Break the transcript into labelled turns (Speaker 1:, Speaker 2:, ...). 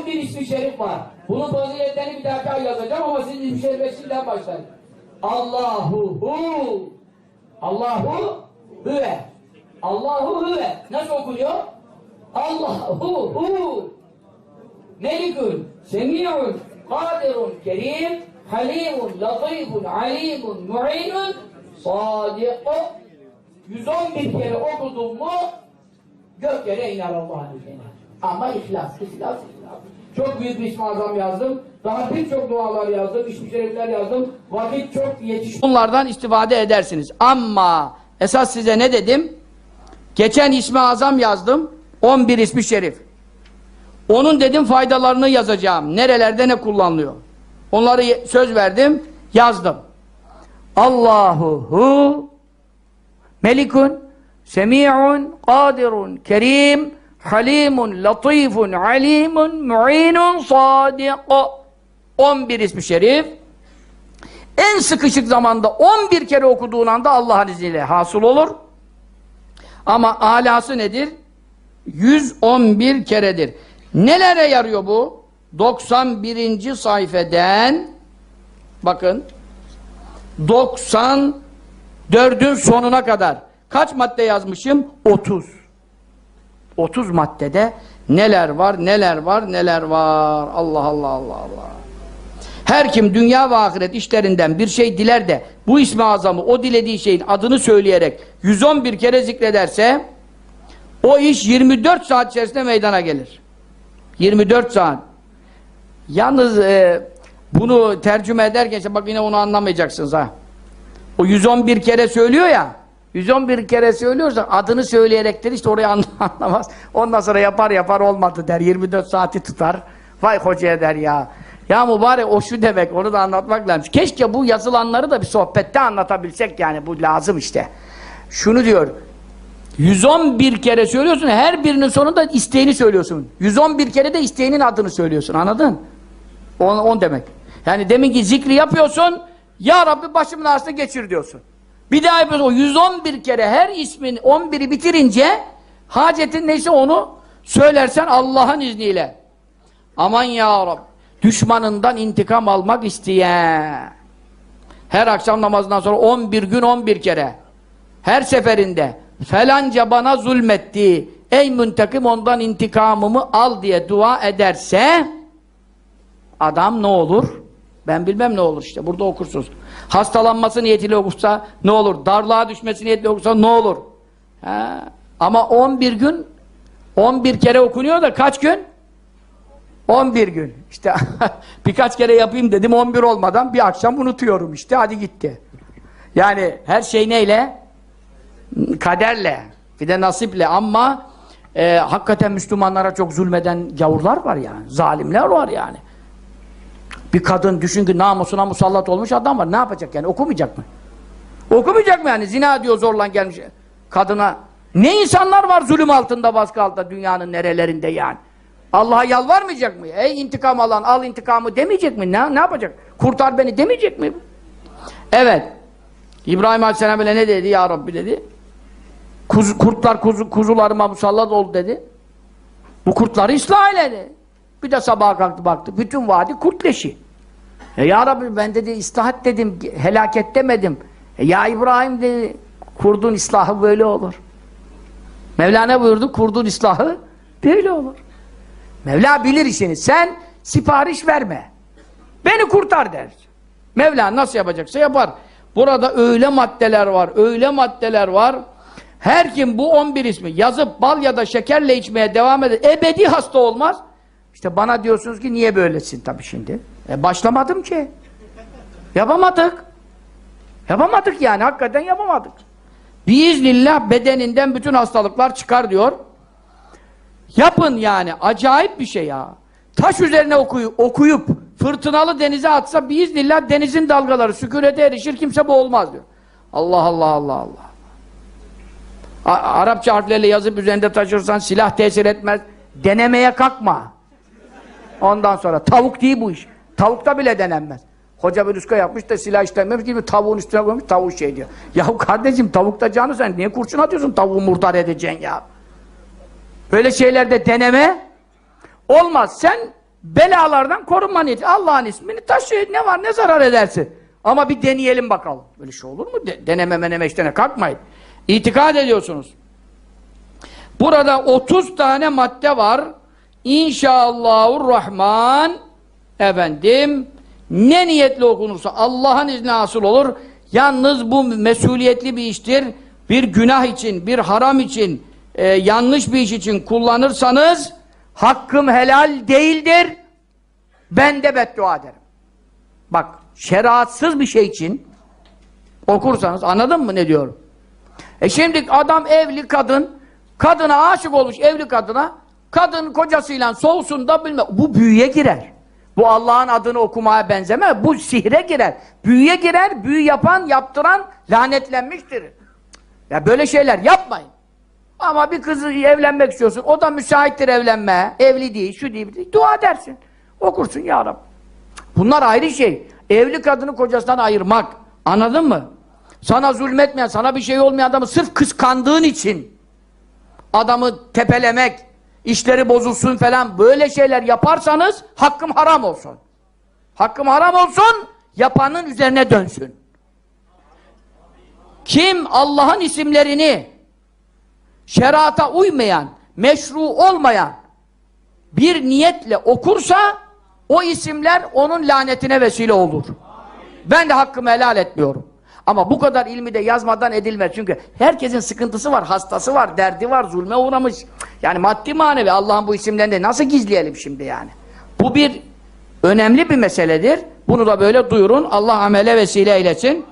Speaker 1: 11 ismi şerif var. Bunun faziletlerini bir dakika yazacağım ama siz ismi şerife şimdiden başlayın. Allahu hu. Allahu hüve. Allahu hüve. Nasıl okunuyor? Allahu hu. Melikun, semi'un, kadirun, kerim, halimun, latifun, alimun, mu'inun, sadiku. 111 kere okudun mu gök yere iner Allah'ın izniyle. Ama ihlas, ihlas, ihlas. Çok büyük bir ismi azam yazdım. Daha birçok dualar yazdım, ismi şerifler yazdım. Vakit çok yetiş. Bunlardan istifade edersiniz. Ama esas size ne dedim? Geçen ismi azam yazdım. 11 ismi şerif. Onun dedim faydalarını yazacağım. Nerelerde ne kullanılıyor. Onları söz verdim, yazdım. Allahu hu Melikun, Semi'un, Kadirun, Kerim, Halimun, Latifun, Alimun, Mu'inun, Sadiku. 11 ismi şerif. En sıkışık zamanda 11 kere okuduğun anda Allah'ın izniyle hasıl olur. Ama alası nedir? 111 keredir. Nelere yarıyor bu? 91. sayfeden bakın 94'ün sonuna kadar kaç madde yazmışım? 30. 30 maddede neler var, neler var, neler var. Allah Allah Allah Allah. Her kim dünya ve ahiret işlerinden bir şey diler de bu ismi azamı o dilediği şeyin adını söyleyerek 111 kere zikrederse o iş 24 saat içerisinde meydana gelir. 24 saat. Yalnız e, bunu tercüme ederken işte bak yine onu anlamayacaksınız ha. O 111 kere söylüyor ya 111 kere söylüyorsa adını söyleyerek işte orayı anla- anlamaz. Ondan sonra yapar yapar olmadı der. 24 saati tutar. Vay hocaya der ya. Ya mübarek o şu demek onu da anlatmak lazım. Keşke bu yazılanları da bir sohbette anlatabilsek yani bu lazım işte. Şunu diyor. 111 kere söylüyorsun her birinin sonunda isteğini söylüyorsun. 111 kere de isteğinin adını söylüyorsun anladın? On, on demek. Yani demin ki zikri yapıyorsun Ya Rabbi başımın ağrısını geçir diyorsun. Bir daha yapıyorsun o 111 kere her ismin 11'i bitirince hacetin neyse onu söylersen Allah'ın izniyle. Aman ya Rabbi düşmanından intikam almak isteyen her akşam namazından sonra 11 gün 11 kere her seferinde felanca bana zulmetti ey müntekim ondan intikamımı al diye dua ederse adam ne olur? Ben bilmem ne olur işte burada okursunuz. Hastalanması niyetiyle okursa ne olur? Darlığa düşmesi niyetiyle okursa ne olur? Ha. Ama 11 gün 11 kere okunuyor da kaç gün? 11 gün. İşte birkaç kere yapayım dedim 11 olmadan bir akşam unutuyorum işte hadi gitti. Yani her şey neyle? Kaderle. Bir de nasiple ama e, hakikaten Müslümanlara çok zulmeden gavurlar var yani. Zalimler var yani. Bir kadın düşün ki namusuna musallat olmuş adam var. Ne yapacak yani? Okumayacak mı? Okumayacak mı yani? Zina diyor zorlan gelmiş kadına. Ne insanlar var zulüm altında, baskı altında dünyanın nerelerinde yani? Allah'a yalvarmayacak mı? Ey intikam alan al intikamı demeyecek mi? Ne, ne yapacak? Kurtar beni demeyecek mi? Evet. İbrahim Aleyhisselam bile ne dedi? Ya Rabbi dedi. Kuz, kurtlar kuzu, kuzularıma musallat oldu dedi. Bu kurtları ıslah eyle dedi. Bir de sabaha kalktı baktı. Bütün vadi kurt leşi. E ya Rabbi ben dedi istahat dedim, helaket demedim. E ya İbrahim dedi, kurdun islahı böyle olur. Mevlana buyurdu, kurdun islahı böyle olur. Mevla bilir işini. Sen sipariş verme. Beni kurtar der. Mevla nasıl yapacaksa yapar. Burada öyle maddeler var, öyle maddeler var. Her kim bu 11 ismi yazıp bal ya da şekerle içmeye devam eder, ebedi hasta olmaz. İşte bana diyorsunuz ki niye böylesin tabii şimdi? E başlamadım ki. Yapamadık. Yapamadık yani, hakikaten yapamadık. Biiznillah bedeninden bütün hastalıklar çıkar diyor. Yapın yani, acayip bir şey ya. Taş üzerine okuyu, okuyup fırtınalı denize atsa biiznillah denizin dalgaları sükunete erişir, kimse boğulmaz diyor. Allah Allah Allah Allah. A Arapça harflerle yazıp üzerinde taşırsan silah tesir etmez. Denemeye kalkma. Ondan sonra tavuk değil bu iş. Tavukta bile denenmez. Hoca bir üska yapmış da silah işlenmemiş gibi tavuğun üstüne koymuş tavuğu şey diyor. Yahu kardeşim tavukta canı sen niye kurşun atıyorsun tavuğu murdar edeceksin ya. Böyle şeylerde deneme olmaz. Sen belalardan korunma niyeti. Allah'ın ismini taşı ne var ne zarar edersin. Ama bir deneyelim bakalım. Böyle şey olur mu? De deneme meneme işlerine kalkmayın. İtikad ediyorsunuz. Burada 30 tane madde var. İnşallahurrahman efendim ne niyetle okunursa Allah'ın izni hasıl olur. Yalnız bu mesuliyetli bir iştir. Bir günah için, bir haram için, e, yanlış bir iş için kullanırsanız hakkım helal değildir. Ben de beddua ederim. Bak, şeriatsız bir şey için okursanız anladın mı ne diyorum? E şimdi adam evli kadın, kadına aşık olmuş evli kadına, kadın kocasıyla soğusun da bilmem. Bu büyüye girer. Bu Allah'ın adını okumaya benzeme, bu sihre girer. Büyüye girer, büyü yapan, yaptıran lanetlenmiştir. Ya böyle şeyler yapmayın. Ama bir kızı evlenmek istiyorsun, o da müsaittir evlenmeye, evli değil, şu değil, dua edersin. Okursun ya Rabbi. Bunlar ayrı şey. Evli kadını kocasından ayırmak. Anladın mı? Sana zulmetmeyen, sana bir şey olmayan adamı sırf kıskandığın için adamı tepelemek, işleri bozulsun falan böyle şeyler yaparsanız hakkım haram olsun. Hakkım haram olsun, yapanın üzerine dönsün. Kim Allah'ın isimlerini şerata uymayan, meşru olmayan bir niyetle okursa o isimler onun lanetine vesile olur. Ben de hakkımı helal etmiyorum. Ama bu kadar ilmi de yazmadan edilmez. Çünkü herkesin sıkıntısı var, hastası var, derdi var, zulme uğramış. Yani maddi manevi Allah'ın bu isimlerini de nasıl gizleyelim şimdi yani? Bu bir önemli bir meseledir. Bunu da böyle duyurun. Allah amele vesile eylesin.